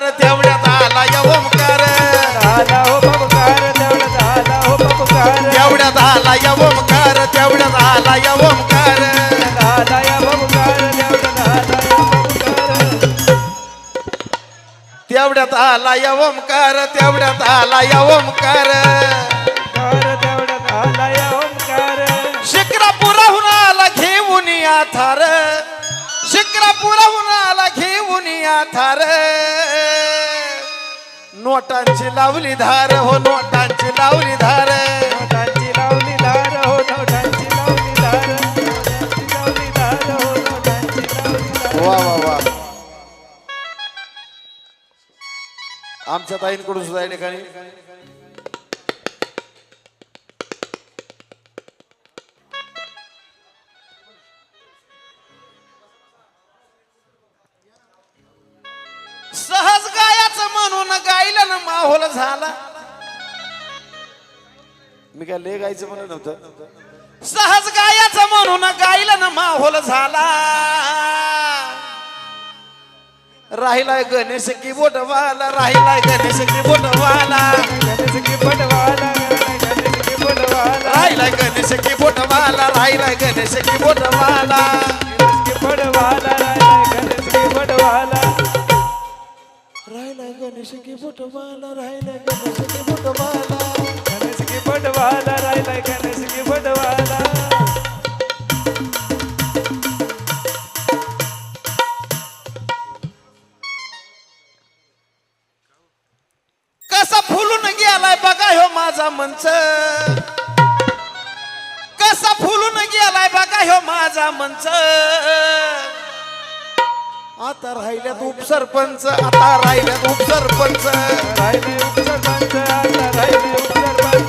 तेवढ्यात आला या ओमकार झाला हो झाला हो तेवढ्यात आला या ओमकार तेवढ्यात आला या ओमकार झाला या पपकार तेवढा झाला या पपकार तेवढ्यात आला या ओमकार तेवढ्यात आला या ओमकार कार तेवढा झाला या ओमकार शिक्रापुराहून आला घेऊन या थार. शिक्रापुराहून आला घेऊन या थार. नोटांची लावली धार हो नोटांची लावली धार. नोटांची लावली धार हो नोटांची लावली धार. नोटांची लावली धार हो नोटांची लावली धार. वा वा वा. आमच्या ताईंकडून सुद्धा या ठिकाणी सहज गायाचं म्हणून गायला ना माहोल झाला. मी काय लय गायचं म्हणत नव्हतं. सहज गायाचं म्हणून गायला ना माहोल झाला. राहिलाय गणेश की बोटवाला राहिलाय गणेश की बोटवाला. गणेश की पटवाला गणेश की पटवाला राहिलाय गणेश की बोटवाला राहिलाय गणेश की बोटवाला. गणेश की पटवाला गणेश की फुटवाला राहिलाय. गणेश की फुटवाला गणेश की फुटवाला राहिलाय गणेश की फुटवाला. कसा फुलून गेलाय बघा ह्यो माझा मंच. कसा फुलून गेलाय बघा ह्यो माझा मंच. आता राहिल्यात उपसरपंच आता राहिल्यात उपसरपंच.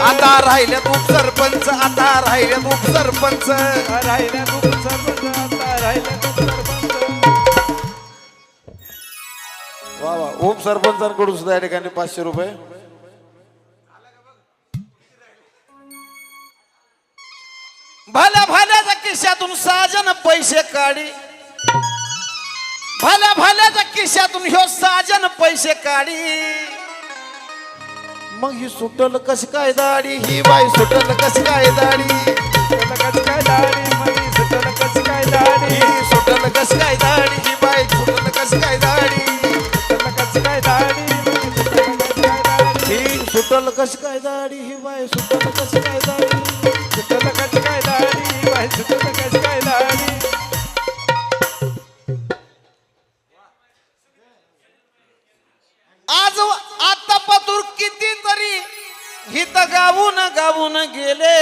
आता राहिल्यात उपसरपंच आता राहिल्यात उपसरपंच. वा वा उपसरपंचांकडून सुद्धा या ठिकाणी पाचशे रुपये. भल्या भाल्याच्या खिशातून साजन पैसे काढी. भल्या भाल्याच्या खिशातून ह्यो साजन पैसे काढी. मग ही सुटल कशी काय दाडी ही बाई सुटल कशी काय दाडी सुटलं कच काय दाढी? मगी काय ही सुटल कशी काय दाडी ही बाई सुटल कशी काय दाडी सुटलं काय दाडी ही सुटल कशी काय दाडी ही बाई सुटल कशी काय दाडी हित गावून गावून गेले.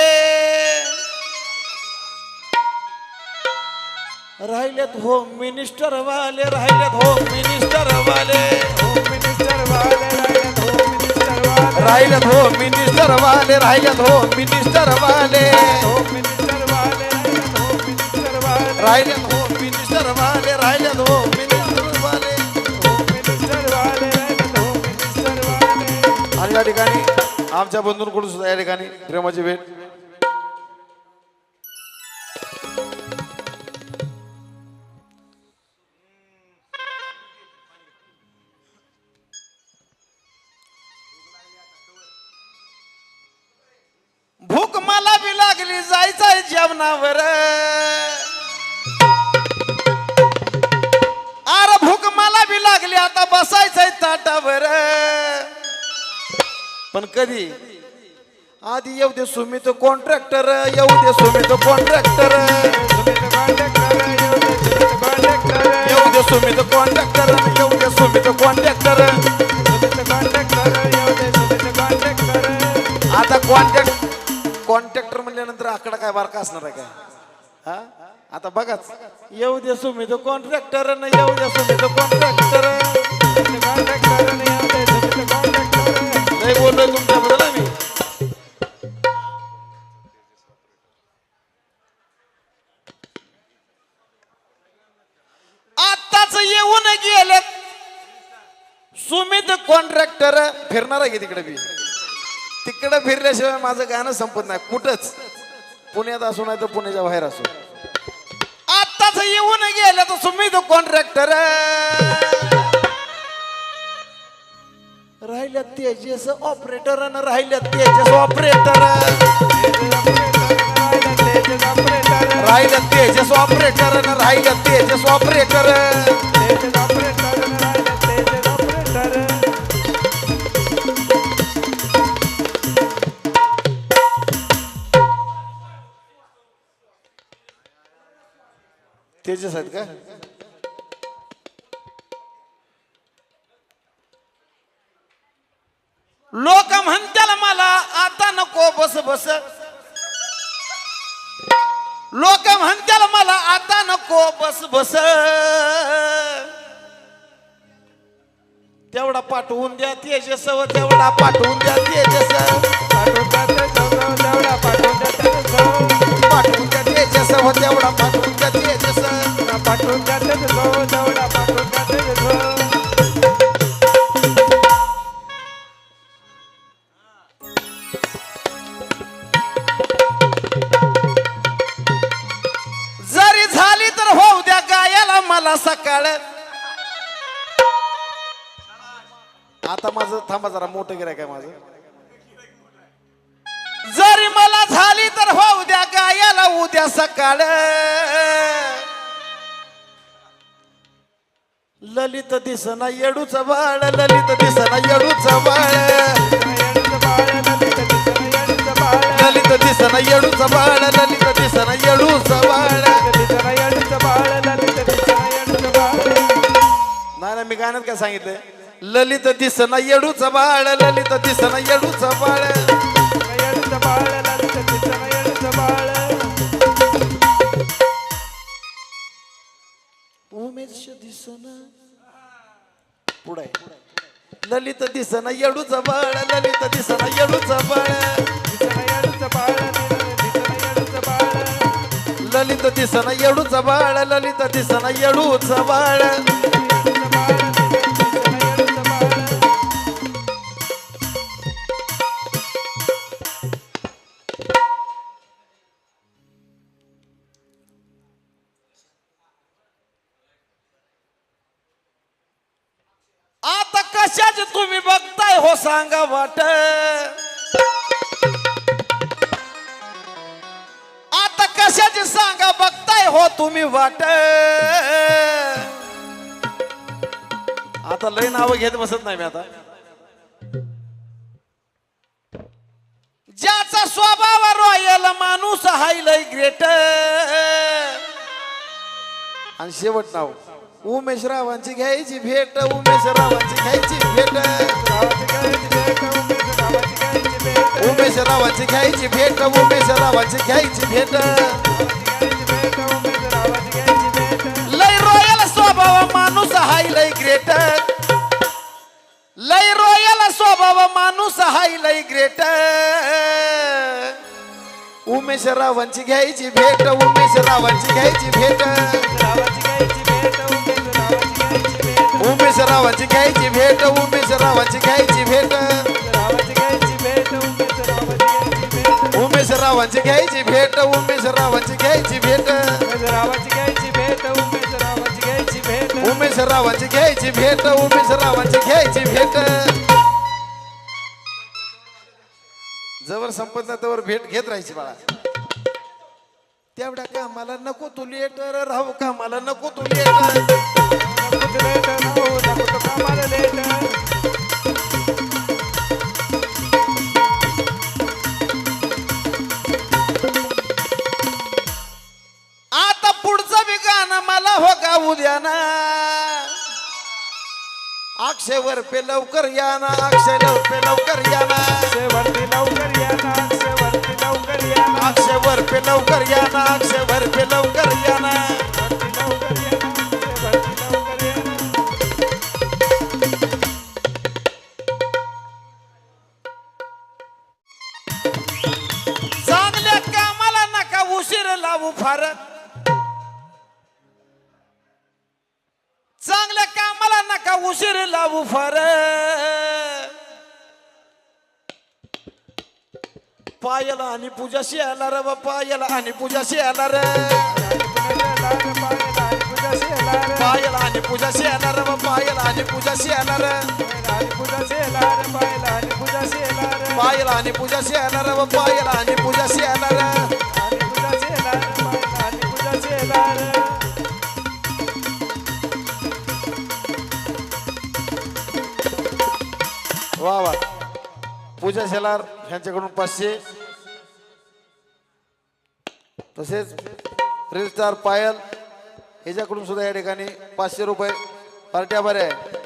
राहिलेत होम मिनिस्टर वाले राहिलेत होम मिनिस्टर वाले. होम मिनिस्टर वाले राहिलेत होम मिनिस्टर वाले राहिलेत होम मिनिस्टर वाले. राहिलेत होम मिनिस्टर वाले होम मिनिस्टर वाले राहिलेत होम मिनिस्टर वाले. राहिलेत होम मिनिस्टर वाले होम मिनिस्टर वाले मिनिस्टर वाले. आणि या ठिकाणी आमच्या बंधूंकडून सुद्धा या ठिकाणी प्रेमाची भेट. भूक मला बी लागली जायचंय जेवणावर. अरे भूक मला बी लागली आता बसायचंय ताटावर. पण कधी? आधी येऊ दे सुमित कॉन्ट्रॅक्टर येऊ दे सुमित कॉन्ट्रॅक्टर येऊ दे सुमित कॉन्ट्रॅक्टर येऊ दे सुमित कॉन्ट्रॅक्टर कॉन्टॅक्टर आता कॉन्ट्रॅक्ट कॉन्ट्रॅक्टर म्हणल्यानंतर आकडा काय बारका असणार आहे काय? हा? आता बघाच. येऊ दे सुमित कॉन्ट्रॅक्टर येऊ दे सुमित कॉन्ट्रॅक्टर कॉन्ट्रॅक्टर नाही बोललोय तुमच्याबद्दल आम्ही आताच येऊन गेले. सुमित कॉन्ट्रॅक्टर फिरणार आहे तिकडे बी? तिकडे फिरल्याशिवाय माझं गाणं संपत नाही. कुठंच? पुण्यात असो नाही तर पुण्याच्या बाहेर असो. आताच येऊन गेले तर सुमित कॉन्ट्रॅक्टर तेजस ऑपरेटर राहिल्या तेजस ऑपरेटर तेज राहिल्या तेजस ऑपरेटर आणि राहिल्या तेजस ऑपरेटर तेज ऑपरेटर तेजस आहेत का? लोक म्हणत्याला मला आता नको बस बस. लोक म्हणत्याला मला आता नको बस बस. तेवढा पाठवून द्या तेजस तेवढा पाठवून द्या तेजस. पाठवून जाते तेवढा पाठवून जाते जाऊ पाठवून द्या तेजस तेवढा पाठवून द्या तेजस. पाठवून द्या जाऊ तेवढा आता माझं थांबा जरा मोठं गिरायक आहे माझं. जरी मला झाली तर होऊ द्या गायाला उद्या सकाळ. ललित दिसना येडूच बाळ ललित दिसना येडूच बाळ. ललित दिसना येडूच बाळ ललित दिसना येडूच बाळ. बाळ नाही ना मी गाण्यात काय सांगितलं ललित दिसना येडूच बाळ ललित दिसना येडूच बाळ. येडूचं बाळ ललित दिसणं येडूचं बाळ उमेश दिसना. पुढे. ललित दिसना येडूच बाळ ललित दिसना येडूच बाळ दिसणं येडूचं बाळ दिसणं येडूचं बाळ. ललित दिसना येडूच बाळ ललित दिसना येडूच बाळ. वाट. आता कशाचे सांगा बघताय हो तुम्ही वाट. आता लय नाव घेत बसत नाही मी आता. ज्याचा स्वभाव रॉयल माणूस हाय लय ग्रेट आणि शेवट नाव. उमेश रावांची घ्यायची भेट उमेश रावांची घ्यायची भेट. उमेश रावांची घ्यायची भेट उमेश रावांची घ्यायची भेट. लय रॉयल स्वभाव माणूस हाय लय ग्रेट लय रॉयल स्वभाव माणूस हाय लय ग्रेट उमेश रावांची घ्यायची भेट उमेश रावांची घ्यायची भेट. उमेश रावाची गायची भेट उमेश रावाची भेट घ्यायची भेट. उमेश रावाची भेट उमेश रावांची घ्यायची भेट उमेश रावांची घ्यायची भेट. उमेश गावाची भेट उमेश रावांची घ्यायची भेट उमेश रावांची घ्यायची भेट. जवळ संपत ना तवर भेट घेत राहायची बाळा. तेवढ्या कामाला नको तू राहू कामाला नको तू आता पुढचं बी गाणं मला हो गाऊ द्या ना. अक्षय वर पे लवकर या ना अक्षय लवकर लवकर या ना. शेवटी लवकर या ना शेवटी लवकर या ना. अक्षय वर पे लवकर या ना अक्षय वर पे लवकर या ना. लावू फार चांगल्या कामाला नका उशीर लावू फार पायाला आणि पूजाशी आला रे बा पायाला आणि पूजाशी आला रे पायाला आणि पूजाशी आला रे बा पायाला आणि पूजाशी आला रे पूजा पायल आणि पूजा शेलार व पायल आणि पूजा शेलार वा वा. पूजा शेलार यांच्याकडून पाचशे. तसेच रील स्टार पायल ह्याच्याकडून सुद्धा या ठिकाणी पाचशे रुपये पार्ट्या बऱ्या आहे